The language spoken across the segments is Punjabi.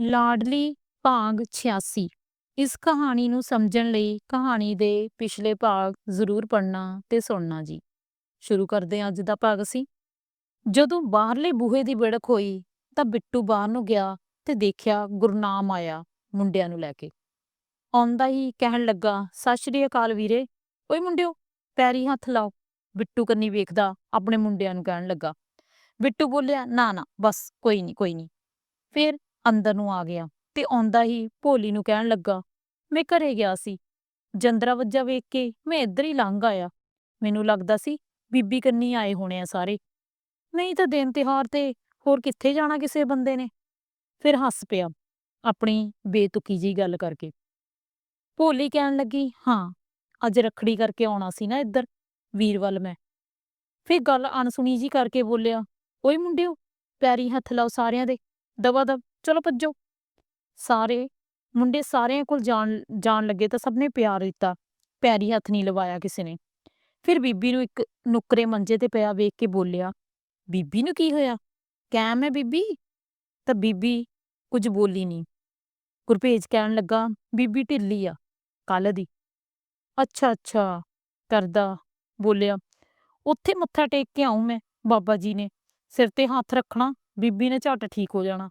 ਲਾਡਲੀ ਭਾਗ 86 ਇਸ ਕਹਾਣੀ ਨੂੰ ਸਮਝਣ ਲਈ ਕਹਾਣੀ ਦੇ ਪਿਛਲੇ ਭਾਗ ਜ਼ਰੂਰ ਪੜ੍ਹਨਾ ਤੇ ਸੁਣਨਾ ਜੀ। ਸ਼ੁਰੂ ਕਰਦੇ ਹਾਂ ਅੱਜ ਦਾ ਭਾਗ ਅਸੀਂ। ਜਦੋਂ ਬਾਹਰਲੇ ਬੂਹੇ ਦੀ ਵਿੜਕ ਹੋਈ, ਤਾਂ ਬਿੱਟੂ ਬਾਹਰ ਨੂੰ ਗਿਆ ਤੇ ਦੇਖਿਆ ਗੁਰਨਾਮ ਆਇਆ ਮੁੰਡਿਆਂ ਨੂੰ ਲੈ ਕੇ। ਆਉਂਦਾ ਹੀ ਕਹਿਣ ਲੱਗਾ, ਸਤਿ ਸ਼੍ਰੀ ਅਕਾਲ ਵੀਰੇ। ਓਏ ਮੁੰਡਿਓ, ਪੈਰੀ ਹੱਥ ਲਾਓ। ਬਿੱਟੂ ਕੰਨੀ ਵੇਖਦਾ ਆਪਣੇ ਮੁੰਡਿਆਂ ਨੂੰ ਕਹਿਣ ਲੱਗਾ। ਬਿੱਟੂ ਬੋਲਿਆ, ਨਾ ਨਾ, ਬਸ, ਕੋਈ ਨਹੀਂ ਕੋਈ ਨਹੀਂ ਫਿਰ ਅੰਦਰ ਨੂੰ ਆ ਗਿਆ ਤੇ ਆਉਂਦਾ ਹੀ ਭੋਲੀ ਨੂੰ ਕਹਿਣ ਲੱਗਾ, ਮੈਂ ਘਰੇ ਗਿਆ ਸੀ। ਜੰਦਰਾ ਵੱਜਾ ਵੇਖ ਕੇ ਮੈਂ ਇੱਧਰ ਹੀ ਲੰਘ ਆਇਆ। ਮੈਨੂੰ ਲੱਗਦਾ ਸੀ ਬੀਬੀ ਕੰਨੀ ਆਏ ਹੋਣੇ ਆ ਸਾਰੇ। ਨਹੀਂ ਤਾਂ ਦਿਨ ਤਿਉਹਾਰ ਤੇ ਹੋਰ ਕਿੱਥੇ ਜਾਣਾ ਕਿਸੇ ਬੰਦੇ ਨੇ? ਫਿਰ ਹੱਸ ਪਿਆ ਆਪਣੀ ਬੇਤੁਕੀ ਜੀ ਗੱਲ ਕਰਕੇ। ਭੋਲੀ ਕਹਿਣ ਲੱਗੀ, ਹਾਂ, ਅੱਜ ਰੱਖੜੀ ਕਰਕੇ ਆਉਣਾ ਸੀ ਨਾ ਇੱਧਰ ਵੀਰ ਵੱਲ ਮੈਂ। ਫਿਰ ਗੱਲ ਅਣਸੁਣੀ ਜੀ ਕਰਕੇ ਬੋਲਿਆ, ਓਏ ਮੁੰਡਿਓ, ਪੈਰੀ ਹੱਥ ਲਾਓ ਸਾਰਿਆਂ ਦੇ ਦਵਾ ਦਬ ਚਲੋ ਭੱਜੋ। ਸਾਰੇ, ਮੁੰਡੇ ਸਾਰਿਆਂ ਕੋਲ ਜਾਣ ਜਾਣ ਲੱਗੇ ਤਾਂ ਸਭ ਨੇ ਪਿਆਰ ਦਿੱਤਾ। ਪੈਰੀ ਹੱਥ ਨਹੀਂ ਲਵਾਇਆ ਕਿਸੇ ਨੇ। ਫਿਰ ਬੀਬੀ ਨੂੰ ਇੱਕ ਨੁੱਕਰੇ ਮੰਜੇ ਤੇ ਪਿਆ ਵੇਖ ਕੇ ਬੋਲਿਆ, ਬੀਬੀ ਨੂੰ ਕੀ ਹੋਇਆ? ਕੈਮ ਹੈ ਬੀਬੀ? ਤਾਂ ਬੀਬੀ ਕੁਝ ਬੋਲੀ ਨਹੀਂ। ਗੁਰਪੇਜ ਕਹਿਣ ਲੱਗਾ, ਬੀਬੀ ਢਿੱਲੀ ਆ ਕੱਲ ਦੀ। ਅੱਛਾ ਅੱਛਾ, ਕਰਦਾ, ਬੋਲਿਆ। ਉੱਥੇ ਮੱਥਾ ਟੇਕ ਕੇ ਆਉਂ ਮੈਂ, ਬਾਬਾ ਜੀ ਨੇ। ਸਿਰ ਤੇ ਹੱਥ ਰੱਖਣਾ, ਬੀਬੀ ਨੇ ਝਟ ਠੀਕ ਹੋ ਜਾਣਾ।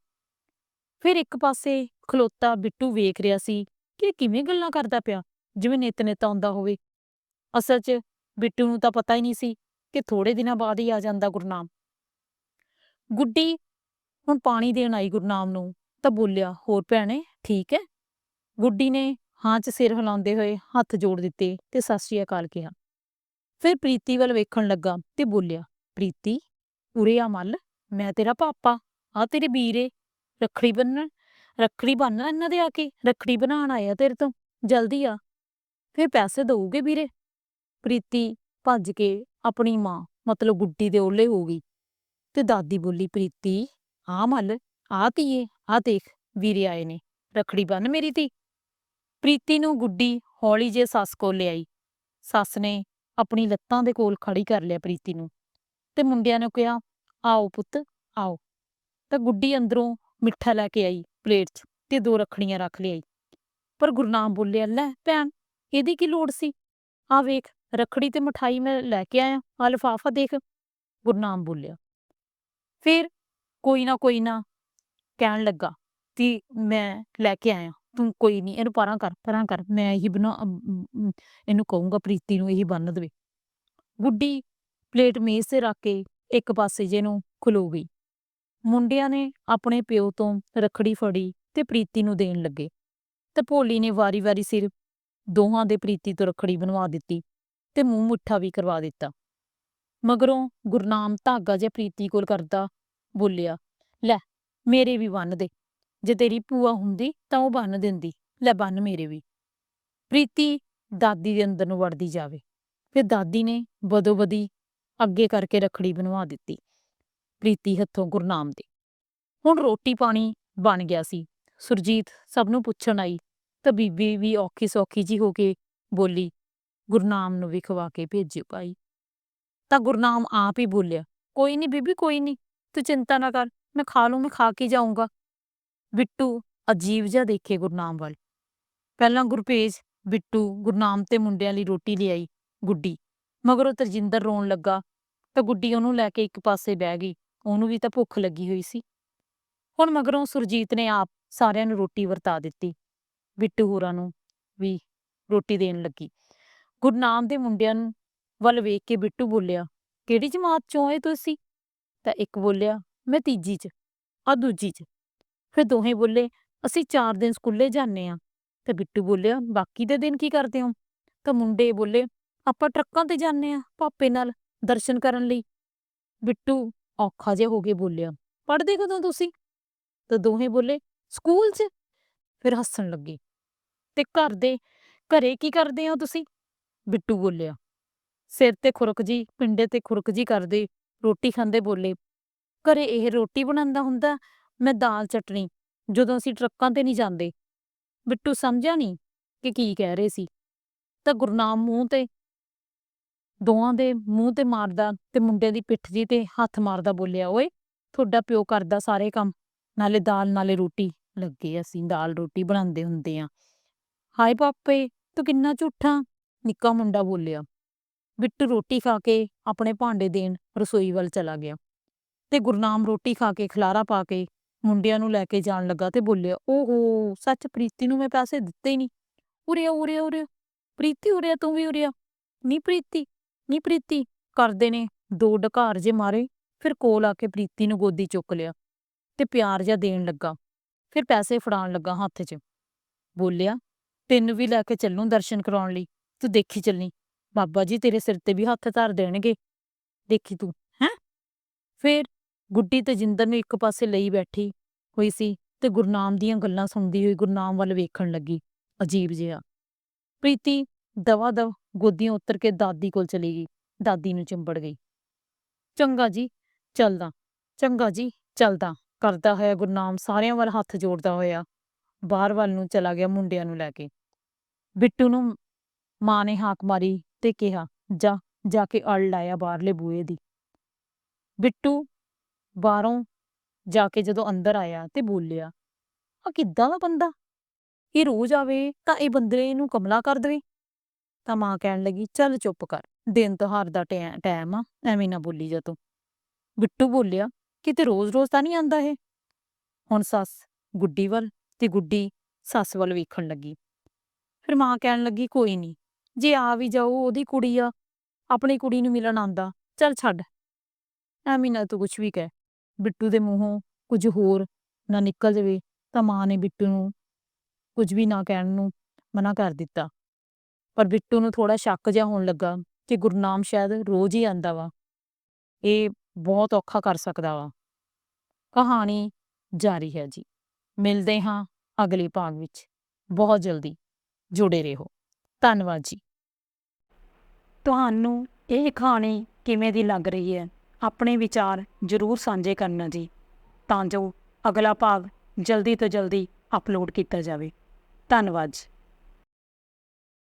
ਫਿਰ ਇੱਕ ਪਾਸੇ ਖਲੋਤਾ ਬਿੱਟੂ ਵੇਖ ਰਿਹਾ ਸੀ ਕਿ ਕਿਵੇਂ ਗੱਲਾਂ ਕਰਦਾ ਪਿਆ, ਜਿਵੇਂ ਨਿਤ ਨਿਤ ਆਉਂਦਾ ਹੋਵੇ। ਅਸਲ 'ਚ ਬਿੱਟੂ ਨੂੰ ਤਾਂ ਪਤਾ ਹੀ ਨਹੀਂ ਸੀ ਕਿ ਥੋੜੇ ਦਿਨਾਂ ਬਾਅਦ ਹੀ ਆ ਜਾਂਦਾ ਗੁਰਨਾਮ ਗੁੱਡੀ ਹੁਣ ਪਾਣੀ ਦੇਣ ਆਈ ਗੁਰਨਾਮ ਨੂੰ, ਤਾਂ ਬੋਲਿਆ, ਹੋਰ ਭੈਣੇ, ਠੀਕ ਹੈ? ਗੁੱਡੀ ਨੇ ਹਾਂ 'ਚ ਸਿਰ ਹਿਲਾਉਂਦੇ ਹੋਏ ਹੱਥ ਜੋੜ ਦਿੱਤੇ ਤੇ ਸਤਿ ਸ਼੍ਰੀ ਅਕਾਲ ਕਿਹਾ। ਫਿਰ ਪ੍ਰੀਤੀ ਵੱਲ ਵੇਖਣ ਲੱਗਾ ਤੇ ਬੋਲਿਆ, ਪ੍ਰੀਤੀ, ਉਰੇ ਆ ਮੱਲ, ਮੈਂ ਤੇਰਾ ਪਾਪਾ ਆ ਤੇਰੇ ਵੀਰੇ ਰੱਖੜੀ ਬੰਨਣ, ਰੱਖੜੀ ਬੰਨ੍ਹ ਇਹਨਾਂ ਦੇ ਆ ਕੇ? ਰੱਖੜੀ ਬਣਾਉਣ ਆਇਆ ਤੇਰੇ ਤੋਂ? ਜਲਦੀ ਆ। ਫਿਰ ਪੈਸੇ ਦਊਗੇ ਵੀਰੇ? ਪ੍ਰੀਤੀ ਭੱਜ ਕੇ ਆਪਣੀ ਮਾਂ, ਮਤਲਬ ਗੁੱਡੀ ਦੇ ਓਲੇ ਹੋ ਗਈ। ਤੇ ਦਾਦੀ ਬੋਲੀ, ਪ੍ਰੀਤੀ, ਆ ਮੱਲ, ਆ ਧੀਏ, ਆ ਦੇਖ, ਵੀਰੇ ਆਏ ਨੇ। ਰੱਖੜੀ ਬੰਨ ਮੇਰੀ ਧੀ। ਪ੍ਰੀਤੀ ਨੂੰ ਗੁੱਡੀ ਹੌਲੀ ਜੇ ਸੱਸ ਕੋਲ ਲਿਆਈ। ਸੱਸ ਨੇ ਆਪਣੀ ਲੱਤਾਂ ਦੇ ਕੋਲ ਖੜੀ ਕਰ ਲਿਆ ਪ੍ਰੀਤੀ ਨੂੰ। ਤੇ ਮੁੰਡਿਆਂ ਨੇ ਕਿਹਾ, ਆਓ ਪੁੱਤ, ਆਓ। ਤਾਂ ਗੁੱਡੀ ਅੰਦਰੋਂ ਮਿੱਠਾ ਲੈ ਕੇ ਆਈ ਪਲੇਟ 'ਚ ਤੇ ਦੋ ਰੱਖੜੀਆਂ ਰੱਖ ਲਿਆਈ। ਪਰ ਗੁਰਨਾਮ ਬੋਲਿਆ, ਲੈ ਭੈਣ, ਇਹਦੀ ਕੀ ਲੋੜ ਸੀ? ਆ ਵੇਖ, ਰੱਖੜੀ ਤੇ ਮਠਾਈ ਮੈਂ ਲੈ ਕੇ ਆਇਆ ਆ ਲਿਫਾਫਾ ਦੇਖ। ਗੁਰਨਾਮ ਬੋਲਿਆ। ਫਿਰ ਕੋਈ ਨਾ ਕੋਈ ਨਾ ਕਹਿਣ ਲੱਗਾ ਕਿ ਮੈਂ ਲੈ ਕੇ ਆਇਆ, ਤੂੰ ਕੋਈ ਨਹੀਂ ਇਹਨੂੰ ਪਰਾਂ ਕਰ ਪਰਾਂ ਕਰ, ਮੈਂ ਇਹੀ ਬਣਾ ਇਹਨੂੰ ਕਹੂੰਗਾ ਪ੍ਰੀਤੀ ਨੂੰ ਇਹੀ ਬੰਨ ਦੇਵੇ। ਗੁੱਡੀ ਪਲੇਟ ਮੇਜ਼ ਤੇ ਰੱਖ ਕੇ ਇੱਕ ਪਾਸੇ ਜੇ ਨੂੰ ਖਲੋ ਗਈ। ਮੁੰਡਿਆਂ ਨੇ ਆਪਣੇ ਪਿਓ ਤੋਂ ਰੱਖੜੀ ਫੜੀ ਤੇ ਪ੍ਰੀਤੀ ਨੂੰ ਦੇਣ ਲੱਗੇ। ਤੇ ਭੋਲੀ ਨੇ ਵਾਰੀ-ਵਾਰੀ ਸਿਰ ਦੋਹਾਂ ਦੇ ਪ੍ਰੀਤੀ ਤੋਂ ਰੱਖੜੀ ਬਣਵਾ ਦਿੱਤੀ ਤੇ ਮੂੰਹ ਮੁੱਠਾ ਵੀ ਕਰਵਾ ਦਿੱਤਾ। ਮਗਰੋਂ ਗੁਰਨਾਮ ਧਾਗਾ ਜਿਹਾ ਪ੍ਰੀਤੀ ਕੋਲ ਕਰਦਾ ਬੋਲਿਆ, ਲੈ, ਮੇਰੇ ਵੀ ਬੰਨ ਦੇ। ਜੇ ਤੇਰੀ ਭੂਆ ਹੁੰਦੀ ਤਾਂ ਉਹ ਬੰਨ ਦਿੰਦੀ। ਲੈ, ਬੰਨ ਮੇਰੇ ਵੀ। ਪ੍ਰੀਤੀ ਦਾਦੀ ਦੇ ਅੰਦਰ ਨੂੰ ਵੜਦੀ ਜਾਵੇ। ਫਿਰ ਦਾਦੀ ਨੇ ਬਦੋ-ਬਦੀ ਅੱਗੇ ਕਰਕੇ ਰੱਖੜੀ ਬਣਵਾ ਦਿੱਤੀ। ਪ੍ਰੀਤੀ ਹੱਥੋਂ ਗੁਰਨਾਮ ਦੇ। ਹੁਣ ਰੋਟੀ ਪਾਣੀ ਬਣ ਗਿਆ ਸੀ। ਸੁਰਜੀਤ ਸਭ ਨੂੰ ਪੁੱਛਣ ਆਈ ਤਾਂ ਬੀਬੀ ਵੀ ਔਖੀ ਸੌਖੀ ਜੀ ਹੋ ਕੇ ਬੋਲੀ ਗੁਰਨਾਮ ਨੂੰ ਵੀ ਖਵਾ ਕੇ ਭੇਜਿਓ ਭਾਈ। ਤਾਂ ਗੁਰਨਾਮ ਆਪ ਹੀ ਬੋਲਿਆ, ਕੋਈ ਨਹੀਂ ਬੀਬੀ, ਕੋਈ ਨਹੀਂ ਤੂੰ ਚਿੰਤਾ ਨਾ ਕਰ, ਮੈਂ ਖਾ ਲੂੰ, ਮੈਂ ਖਾ ਕੇ ਜਾਊਂਗਾ। ਬਿੱਟੂ ਅਜੀਬ ਜਿਹਾ ਦੇਖੇ ਗੁਰਨਾਮ ਵੱਲ। ਪਹਿਲਾਂ ਗੁਰਪੇਜ ਬਿੱਟੂ ਗੁਰਨਾਮ ਤੇ ਮੁੰਡਿਆਂ ਲਈ ਰੋਟੀ ਲਿਆਈ ਗੁੱਡੀ, ਮਗਰੋਂ ਤਰਜਿੰਦਰ ਰੋਣ ਲੱਗਾ ਤਾਂ ਗੁੱਡੀ ਉਹਨੂੰ ਲੈ ਕੇ ਇੱਕ ਪਾਸੇ ਬਹਿ ਗਈ। ਉਹਨੂੰ ਵੀ ਤਾਂ ਭੁੱਖ ਲੱਗੀ ਹੋਈ ਸੀ। ਹੁਣ ਮਗਰੋਂ ਸੁਰਜੀਤ ਨੇ ਆਪ ਸਾਰਿਆਂ ਨੂੰ ਰੋਟੀ ਵਰਤਾ ਦਿੱਤੀ। ਬਿੱਟੂ ਹੋਰਾਂ ਨੂੰ ਵੀ ਰੋਟੀ ਦੇਣ ਲੱਗੀ। ਗੁਰਨਾਮ ਦੇ ਮੁੰਡਿਆਂ ਨੂੰ ਵੱਲ ਵੇਖ ਕੇ ਬਿੱਟੂ ਬੋਲਿਆ, ਕਿਹੜੀ ਜਮਾਤ ਚੋਂ ਏ ਤੁਸੀਂ? ਤਾਂ ਇੱਕ ਬੋਲਿਆ, ਮੈਂ ਤੀਜੀ 'ਚ ਆ ਦੂਜੀ 'ਚ। ਫਿਰ ਦੋਹੇ ਬੋਲੇ, ਅਸੀਂ 4 ਦਿਨ ਸਕੂਲੇ ਜਾਂਦੇ ਆ। ਤਾਂ ਬਿੱਟੂ ਬੋਲਿਆ, ਬਾਕੀ ਦੇ ਦਿਨ ਕੀ ਕਰਦੇ ਹੋ ਤਾਂ ਮੁੰਡੇ ਬੋਲੇ, ਆਪਾਂ ਟਰੱਕਾਂ ਤੇ ਜਾਂਦੇ ਆ, ਪਾਪੇ ਨਾਲ ਦਰਸ਼ਨ ਕਰਨ ਲਈ। ਬਿੱਟੂ ਔਖਾ ਜਿਹਾ ਹੋ ਕੇ ਬੋਲਿਆ, ਪੜ੍ਹਦੇ ਕਦੋਂ ਤੁਸੀਂ? ਤਾਂ ਦੋਹੇ ਬੋਲੇ, ਸਕੂਲ 'ਚ। ਫਿਰ ਹੱਸਣ ਲੱਗੇ। ਤੇ ਘਰ ਦੇ, ਘਰੇ ਕੀ ਕਰਦੇ ਹੋ ਤੁਸੀਂ? ਬਿੱਟੂ ਬੋਲਿਆ। ਸਿਰ ਤੇ ਖੁਰਕ ਜੀ, ਪਿੰਡੇ ਤੇ ਖੁਰਕ ਜੀ ਕਰਦੇ, ਰੋਟੀ ਖਾਂਦੇ ਬੋਲੇ। ਘਰੇ ਇਹ ਰੋਟੀ ਬਣਾਉਂਦਾ ਹੁੰਦਾ, ਮੈਂ ਦਾਲ ਚਟਣੀ, ਜਦੋਂ ਅਸੀਂ ਟਰੱਕਾਂ ਤੇ ਨਹੀਂ ਜਾਂਦੇ। ਬਿੱਟੂ ਸਮਝਿਆ ਨਹੀਂ ਕਿ ਕੀ ਕਹਿ ਰਹੇ ਸੀ। ਤਾਂ ਗੁਰਨਾਮ ਮੂੰਹ ਤੇ ਦੋਵਾਂ ਦੇ ਮੂੰਹ ਤੇ ਮਾਰਦਾ ਤੇ ਮੁੰਡੇ ਦੀ ਪਿੱਠ ਜੀ ਤੇ ਹੱਥ ਮਾਰਦਾ ਬੋਲਿਆ, ਓਏ, ਤੁਹਾਡਾ ਪਿਓ ਕਰਦਾ ਸਾਰੇ ਕੰਮ। ਨਾਲੇ ਦਾਲ, ਨਾਲੇ ਰੋਟੀ ਲੱਗੇ ਅਸੀਂ, ਦਾਲ ਰੋਟੀ ਬਣਾਉਂਦੇ ਹੁੰਦੇ ਆ। ਹਾਏ ਪਾਪੇ ਤੂੰ ਕਿੰਨਾ ਝੂਠਾ! ਨਿੱਕਾ ਮੁੰਡਾ ਬੋਲਿਆ। ਬਿੱਟੂ ਰੋਟੀ ਖਾ ਕੇ ਆਪਣੇ ਭਾਂਡੇ ਦੇਣ ਰਸੋਈ ਵੱਲ ਚਲਾ ਗਿਆ ਤੇ ਗੁਰਨਾਮ ਰੋਟੀ ਖਾ ਕੇ ਖਲਾਰਾ ਪਾ ਕੇ ਮੁੰਡਿਆਂ ਨੂੰ ਲੈ ਕੇ ਜਾਣ ਲੱਗਾ ਤੇ ਬੋਲਿਆ, ਓਹੋ, ਸੱਚ ਪ੍ਰੀਤੀ ਨੂੰ ਮੈਂ ਪੈਸੇ ਦਿੱਤੇ ਹੀ ਨਹੀਂ ਉਰੇ ਆ, ਉਰੇ ਉਰੇ ਪ੍ਰੀਤੀ ਉਰੇ ਤੂੰ ਵੀ ਉਰੇ ਆ। ਨੀ ਪ੍ਰੀਤੀ ਨੀ ਪ੍ਰੀਤੀ, ਕਰਦੇ ਨੇ ਦੋ ਡਕਾਰ ਜੇ ਮਾਰੇ, ਫਿਰ ਕੋਲ ਆ ਕੇ ਪ੍ਰੀਤੀ ਨੂੰ ਗੋਦੀ ਚੁੱਕ ਲਿਆ ਤੇ ਪਿਆਰ ਜਿਹਾ ਦੇਣ ਲੱਗਾ, ਫਿਰ ਪੈਸੇ ਫੜਾਉਣ ਲੱਗਾ ਹੱਥ 'ਚ। ਬੋਲਿਆ, ਤੈਨੂੰ ਵੀ ਲੈ ਕੇ ਚੱਲੂ ਦਰਸ਼ਨ ਕਰਾਉਣ ਲਈ, ਤੂੰ ਦੇਖੀ ਚੱਲਣੀ ਬਾਬਾ ਜੀ ਤੇਰੇ ਸਿਰ ਤੇ ਵੀ ਹੱਥ ਧਰ ਦੇਣਗੇ। ਦੇਖੀ ਤੂੰ, ਹੈ? ਫਿਰ ਗੁੱਡੀ ਤੇ ਜਿੰਦਰ ਨੂੰ ਇੱਕ ਪਾਸੇ ਲਈ ਬੈਠੀ ਹੋਈ ਸੀ ਤੇ ਗੁਰਨਾਮ ਦੀਆਂ ਗੱਲਾਂ ਸੁਣਦੀ ਹੋਈ ਗੁਰਨਾਮ ਵੱਲ ਵੇਖਣ ਲੱਗੀ, ਅਜੀਬ ਜਿਹਾ। ਪ੍ਰੀਤੀ ਦਵਾ ਦਵ ਗੋਦੀਆਂ ਉਤਰ ਕੇ ਦਾਦੀ ਕੋਲ ਚਲੀ ਗਈ। ਦਾਦੀ ਨੂੰ ਚਿੰਬੜ ਗਈ। ਚੰਗਾ ਜੀ, ਚੱਲਦਾ। ਚੰਗਾ ਜੀ, ਚੱਲਦਾ। ਕਰਦਾ ਹੋਇਆ ਗੁਰਨਾਮ ਸਾਰਿਆਂ ਵੱਲ ਹੱਥ ਜੋੜਦਾ ਹੋਇਆ ਬਾਹਰ ਵੱਲ ਨੂੰ ਚਲਾ ਗਿਆ ਮੁੰਡਿਆਂ ਨੂੰ ਲੈ ਕੇ। ਬਿੱਟੂ ਨੂੰ ਮਾਂ ਨੇ ਹਾਕ ਮਾਰੀ ਤੇ ਕਿਹਾ, ਜਾ ਜਾ ਕੇ ਅੜ ਲਾਇਆ ਬਾਹਰਲੇ ਬੂਹੇ ਦੀ। ਬਿੱਟੂ ਬਾਹਰੋਂ ਜਾ ਕੇ ਜਦੋਂ ਅੰਦਰ ਆਇਆ ਤੇ ਬੋਲਿਆ ਆ ਕਿੱਦਾਂ ਦਾ ਬੰਦਾ? ਇਹ ਰੋਜ਼ ਆਵੇ ਤਾਂ ਇਹ ਬੰਦੇ ਨੂੰ ਕਮਲਾ ਕਰ ਦੇਵੇ। ਤਾਂ ਮਾਂ ਕਹਿਣ ਲੱਗੀ, ਚੱਲ ਚੁੱਪ ਕਰ, ਦਿਨ ਤਿਉਹਾਰ ਦਾ ਟੈ- ਟਾਈਮ ਆ, ਐਵੇਂ ਨਾ ਬੋਲੀ ਜਾ ਤੂੰ। ਬਿੱਟੂ ਬੋਲਿਆ, ਕਿਤੇ ਰੋਜ਼-ਰੋਜ਼ ਤਾਂ ਨਹੀਂ ਆਂਦਾ ਇਹ? ਹੁਣ ਸੱਸ ਗੁੱਡੀ ਵੱਲ ਤੇ ਗੁੱਡੀ ਸੱਸ ਵੱਲ ਵੇਖਣ ਲੱਗੀ। ਫਿਰ ਮਾਂ ਕਹਿਣ ਲੱਗੀ, ਕੋਈ ਨਹੀਂ ਜੇ ਆ ਵੀ ਜਾਊ ਉਹਦੀ ਕੁੜੀ ਆ, ਆਪਣੀ ਕੁੜੀ ਨੂੰ ਮਿਲਣ ਆਂਦਾ, ਚੱਲ ਛੱਡ। ਐਵੇਂ ਨਾ ਤੂੰ ਕੁਛ ਵੀ ਕਹਿ। ਬਿੱਟੂ ਦੇ ਮੂੰਹੋਂ ਕੁਝ ਹੋਰ ਨਾ ਨਿਕਲ ਜਾਵੇ ਤਾਂ ਮਾਂ ਨੇ ਬਿੱਟੂ ਨੂੰ ਕੁਝ ਵੀ ਨਾ ਕਹਿਣ ਨੂੰ ਮਨਾ ਕਰ ਦਿੱਤਾ। ਪਰ ਬਿੱਟੂ ਨੂੰ ਥੋੜਾ ਸ਼ੱਕ ਜਿਹਾ ਹੋਣ ਲੱਗਾ ਕਿ ਗੁਰਨਾਮ ਸ਼ਾਇਦ ਰੋਜ਼ ਹੀ ਆਂਦਾ ਵਾ। ਇਹ ਬਹੁਤ ਔਖਾ ਕਰ ਸਕਦਾ ਵਾ। ਕਹਾਣੀ ਜਾਰੀ ਹੈ ਜੀ। ਮਿਲਦੇ ਹਾਂ ਅਗਲੇ ਭਾਗ ਵਿੱਚ। ਬਹੁਤ ਜਲਦੀ ਜੁੜੇ ਰਹੋ। ਧੰਨਵਾਦ ਜੀ। ਤੁਹਾਨੂੰ ਇਹ ਕਹਾਣੀ ਕਿਵੇਂ ਦੀ ਲੱਗ ਰਹੀ ਹੈ? ਆਪਣੇ ਵਿਚਾਰ ਜ਼ਰੂਰ ਸਾਂਝੇ ਕਰਨਾ ਜੀ। ਤਾਂ ਜੋ ਅਗਲਾ ਭਾਗ ਜਲਦੀ ਤੋਂ ਜਲਦੀ ਅਪਲੋਡ ਕੀਤਾ ਜਾਵੇ। ਧੰਨਵਾਦ ਜੀ।